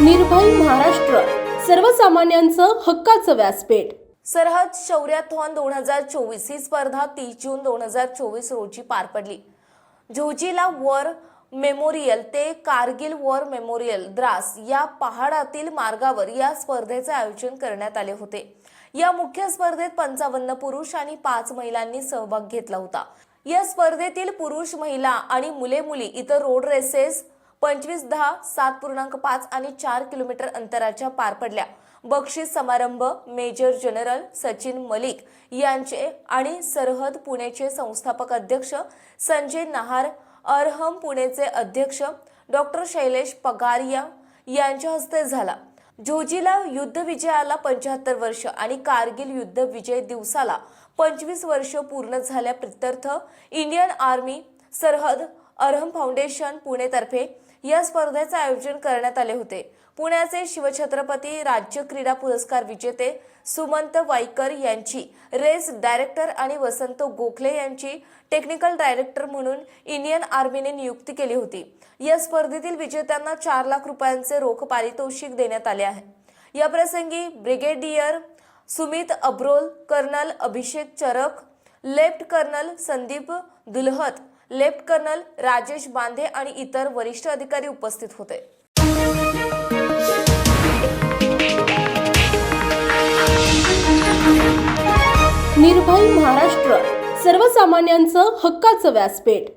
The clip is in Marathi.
निर्भय महाराष्ट्र. सर्वसामान्यांचं हक्काचं व्यासपीठ. सरहद शौर्यथॉन दोन हजार चोवीस ही स्पर्धा तीस जून दोन हजार चोवीस रोजी पार पडली. झोजीला वॉर मेमोरियल ते कारगिल वॉर मेमोरियल द्रास या पहाडातील मार्गावर या स्पर्धेचे आयोजन करण्यात आले होते. या मुख्य स्पर्धेत पंचावन्न पुरुष आणि पाच महिलांनी सहभाग घेतला होता. या स्पर्धेतील पुरुष महिला आणि मुले मुली इतर रोड रेसेस पंचवीस दहा सात पूर्णांक पाच आणि चार किलोमीटर अंतराच्या पार पडल्या. बक्षीस समारंभ मेजर जनरल सचिन मलिक यांचे आणि सरहद पुणेचे संस्थापक अध्यक्ष संजय नहार अरहम पुणेचे अध्यक्ष डॉक्टर शैलेश पगारिया यांच्या हस्ते झाला. झोजीला युद्ध विजयाला पंच्याहत्तर वर्ष आणि कारगिल युद्ध विजय दिवसाला पंचवीस वर्ष पूर्ण झाल्या प्रित्यर्थ इंडियन आर्मी सरहद अरहम फाउंडेशन पुणेतर्फे या स्पर्धेचे आयोजन करण्यात आले होते. पुण्याचे शिवछत्रपती राज्य क्रीडा पुरस्कार विजेते सुमंत वाईकर यांची रेस डायरेक्टर आणि वसंत गोखले यांची टेक्निकल डायरेक्टर म्हणून इंडियन आर्मीने नियुक्ती केली होती. या स्पर्धेतील विजेत्यांना चार लाख रुपयांचे रोख पारितोषिक देण्यात आले आहे. या प्रसंगी brigadier Sumit Abrol colonel Abhishek Charak left colonel Sandeep Dulhat left colonel Rajesh Bandhe आणि इतर वरिष्ठ अधिकारी उपस्थित होते. निर्भय महाराष्ट्र सर्वसामान्यांचं हक्काचं व्यासपीठ.